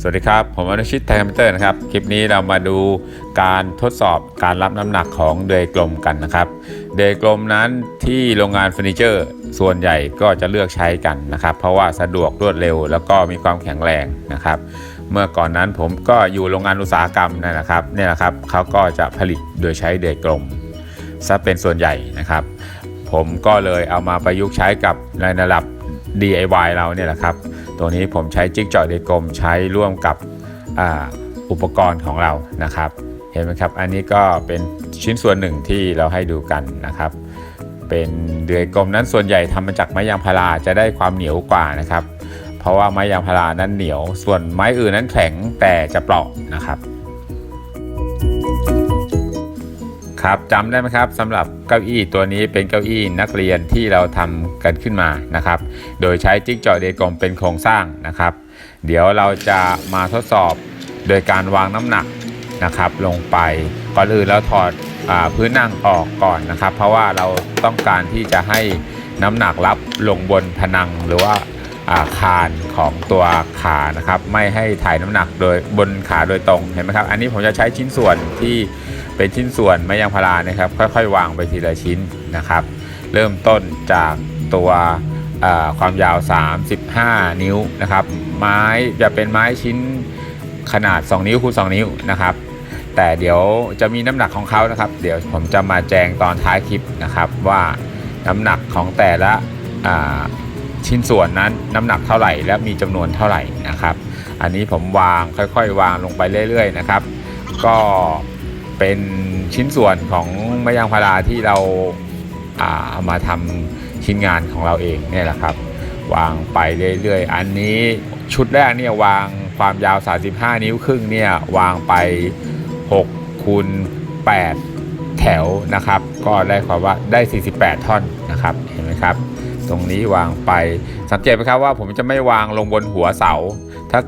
สวัสดีครับ ผมอนุชิตไทยคอมพิวเตอร์นะครับ คลิปนี้เรามาดูการทดสอบการรับน้ำหนักของเดยกลมกันนะครับ เดยกลมนั้นที่โรงงานเฟอร์นิเจอร์ ส่วนใหญ่ก็จะเลือกใช้กันนะครับ เพราะว่าสะดวกรวดเร็ว แล้วก็มีความแข็งแรงนะครับ เมื่อก่อนนั้นผมก็อยู่โรงงานอุตสาหกรรมนั่นนะครับเนี่ยนะครับเขาก็จะผลิตโดยใช้เดยกลมซะเป็นส่วนใหญ่นะครับ ผมก็เลยเอามาประยุกต์ใช้กับในระดับ DIY เราเนี่ยแหละครับ ตัวนี้ผมใช้จิ๊กจอยเดยกลมใช้ร่วมกับอ,อุปกรณ์ของเรานะครับ เห็นไหมครับ อันนี้ก็เป็นชิ้นส่วนหนึ่งที่เราให้ดูกันนะครับ เป็นเดือยกลมนั้นส่วนใหญ่ทำมาจากไม้ยางพาราจะได้ความเหนียวกว่านะครับ เพราะว่าไม้ยางพารานั้นเหนียว ส่วนไม้อื่นนั้นแข็งแต่จะเปราะนะครับ ครับจำได้ไหมครับสำหรับเก้าอี้ตัวนี้เป็นเก้าอี้นักเรียนที่เราทำกันขึ้นมานะครับ โดยใช้จิ๊กจอยเดกลมเป็นโครงสร้างนะครับ เดี๋ยวเราจะมาทดสอบโดยการวางน้ำหนักนะครับ ลงไปก่อนอื่นเราถอดอพื้นนั่งออกก่อนนะครับ เพราะว่าเราต้องการที่จะให้น้ำหนักรับลงบนผนังหรือว่าอาคานของตัวขานะครับ ไม่ให้ถ่ายน้ำหนักโดยบนขาโดยตรงเห็นไหมครับ อันนี้ผมจะใช้ชิ้นส่วนที่ เป็นชิ้นส่วนไม้ยางพารานะครับ ค่อยๆ วางไปทีละชิ้นนะครับ เริ่มต้นจากตัวความยาว 35 นิ้วนะครับ ไม้จะเป็นไม้ชิ้นขนาด 2 นิ้วคูณ2นิ้วนะครับ แต่เดี๋ยวจะมีน้ำหนักของเขานะครับ เดี๋ยวผมจะมาแจงตอนท้ายคลิปนะครับ ว่าน้ำหนักของแต่ละชิ้นส่วนนั้นน้ำหนักเท่าไหร่ และมีจำนวนเท่าไหร่นะครับ อันนี้ผมวางค่อยๆ วางลงไปเรื่อย ๆ นะครับ ก็ เป็นชิ้นส่วนของไม้ยางพาราที่เราเอามาทำชิ้นงานของเราเองเนี่ยแหละครับ วางไปเรื่อยๆ อันนี้ชุดแรกเนี่ยวางความยาว 35 นิ้วครึ่งเนี่ยวางไป6คูณ8แถวนะครับ ก็ได้ความว่าได้ 48 ท่อนนะครับเห็นไหมครับ ตรงนี้วางไปสังเกตไหมครับว่าผมจะไม่วางลงบนหัวเสา ถ้า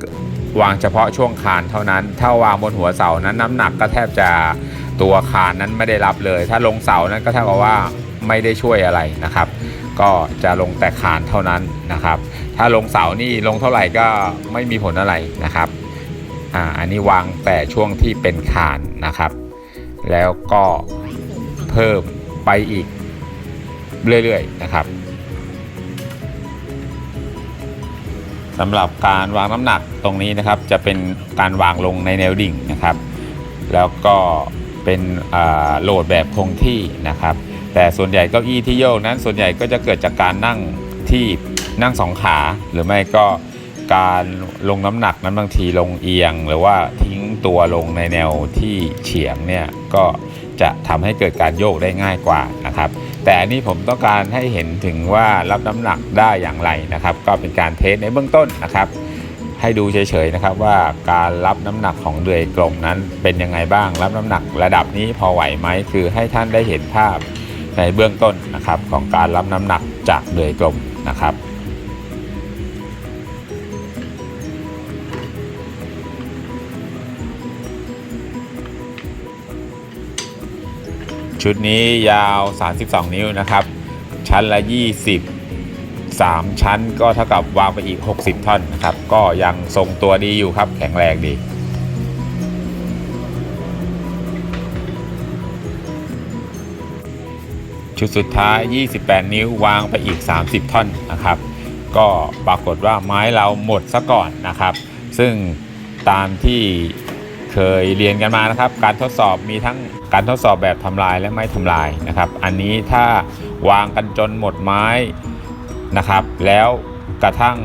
วางเฉพาะช่วงคานเท่านั้น ถ้าวางบนหัวเสานั้นน้ำหนักก็แทบจะตัวคานนั้นไม่ได้รับเลย ถ้าลงเสานั้นก็เท่ากับว่าไม่ได้ช่วยอะไรนะครับ ก็จะลงแต่คานเท่านั้นนะครับ ถ้าลงเสานี่ลงเท่าไหร่ก็ไม่มีผลอะไรนะครับอ่าอันนี้วางแต่ช่วงที่เป็นคานนะครับ แล้วก็เพิ่มไปอีกเรื่อยๆนะครับ สำหรับการวางน้ำหนักตรงนี้นะครับ จะเป็นการวางลงในแนวดิ่งนะครับ แล้วก็เป็นโหลดแบบคงที่นะครับ แต่ส่วนใหญ่เก้าอี้ที่โยกนั้นส่วนใหญ่ก็จะเกิดจากการนั่งที่นั่งสองขา หรือไม่ก็การลงน้ำหนักนั้นบางทีลงเอียง หรือว่าทิ้งตัวลงในแนวที่เฉียงเนี่ยก็จะทำให้เกิดการโยกได้ง่ายกว่านะครับ แต่อันนี้ผมต้องการให้เห็นถึงว่ารับน้ำหนักได้อย่างไรนะครับ ก็เป็นการเทสในเบื้องต้นนะครับ ให้ดูเฉยๆนะครับว่าการรับน้ำหนักของเดือยกลมนั้นเป็นยังไงบ้าง รับน้ำหนักระดับนี้พอไหวไหมคือให้ท่านได้เห็นภาพในเบื้องต้นนะครับของการรับน้ำหนักจากเดือยกลมนะครับ ชุดนี้ยาว 32 นิ้วนะครับ ชั้นละ 20 3 ชั้นก็เท่ากับวางไปอีก 60 ท่อนนะครับ ก็ยังทรงตัวดีอยู่ครับแข็งแรงดีชุดสุดท้าย 28 นิ้ววางไปอีก 30 ท่อนนะครับ ก็ปรากฏว่าไม้เราหมดซะก่อนนะครับ ซึ่งตามที่เคยเรียนกันมานะครับ การทดสอบมีทั้ง การทดสอบแบบทำลายและไม่ทำลายนะครับ อันนี้ถ้าวางกันจนหมดไม้นะครับ แล้วกระทั่ง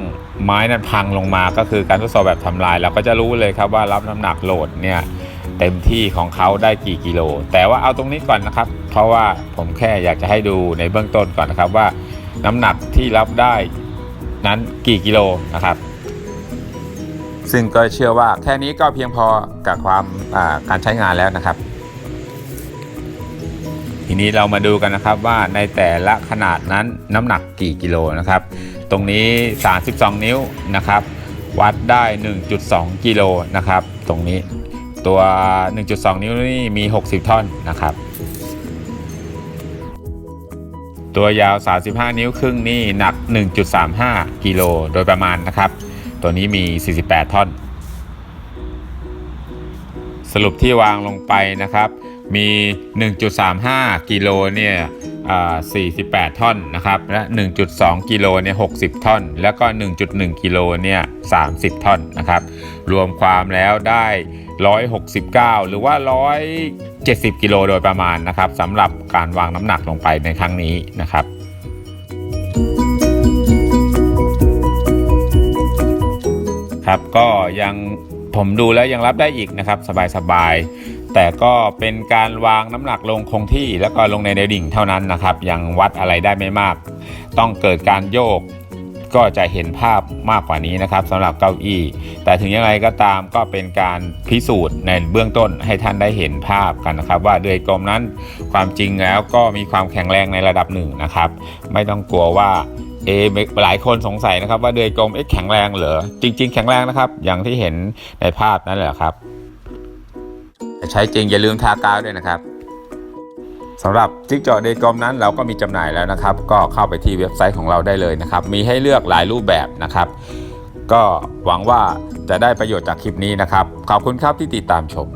ไม้นั้นพังลงมาก็คือการทดสอบแบบทำลายเราก็จะรู้เลยครับว่ารับน้ำหนักโหลดเนี่ยเต็มที่ของเขาได้กี่กิโล แต่ว่าเอาตรงนี้ก่อนนะครับ เพราะว่าผมแค่อยากจะให้ดูในเบื้องต้นก่อนนะครับว่าน้ำหนักที่รับได้นั้นกี่กิโลนะครับ ซึ่งก็เชื่อว่าแค่นี้ก็เพียงพอกับความการใช้งานแล้วนะครับ ทีนี้เรามาดูกันนะครับว่าในแต่ละขนาดนั้นน้ำหนักกี่กิโลนะครับ ตรงนี้ 32 นิ้วนะครับ วัดได้ 1.2 กิโลนะครับ ตรงนี้ตัว 1.2 นิ้วนี่มี 60 ท่อนนะครับ ตัวยาว 35 นิ้วครึ่งนี่หนัก 1.35 กิโลโดยประมาณนะครับ ตัวนี้มี 48 ท่อน สรุปที่วางลงไปนะครับ มี 1.35 กิโลเนี่ย48 ท่อนนะครับ และ 1.2 กิโลเนี่ย60 ท่อน แล้วก็ 1.1 กิโลเนี่ย30 ท่อนนะครับ รวมความแล้วได้ 169 หรือว่า 170 กิโลโดยประมาณนะครับสำหรับการวางน้ำหนักลงไปในครั้งนี้นะครับครับก็ยังผมดูแล้วยังรับได้อีกนะครับ สบายๆ แต่ก็เป็นการวางน้ำหนักลงคงที่แล้วก็ลงในเดดิ่งเท่านั้นนะครับ ยังวัดอะไรได้ไม่มาก ต้องเกิดการโยกก็จะเห็นภาพมากกว่านี้นะครับสำหรับเก้าอี้ แต่ถึงยังไงก็ตามก็เป็นการพิสูจน์ในเบื้องต้นให้ท่านได้เห็นภาพกันนะครับ ว่าเดือยกลมนั้นความจริงแล้วก็มีความแข็งแรงในระดับหนึ่งนะครับ ไม่ต้องกลัวว่าเอะหลายคนสงสัยนะครับว่าเดือยกลมเอ๊ะแข็งแรงเหรอจริง ๆ แข็งแรงนะครับ อย่างที่เห็นในภาพนั่นแหละครับ ใช้จริงอย่าลืมทากาวด้วยนะครับสำหรับจิ๊กจอเดกลมนั้นเราก็มีจำหน่ายแล้วนะครับ ก็เข้าไปที่เว็บไซต์ของเราได้เลยนะครับ มีให้เลือกหลายรูปแบบนะครับ ก็หวังว่าจะได้ประโยชน์จากคลิปนี้นะครับ ขอบคุณครับที่ติดตามชม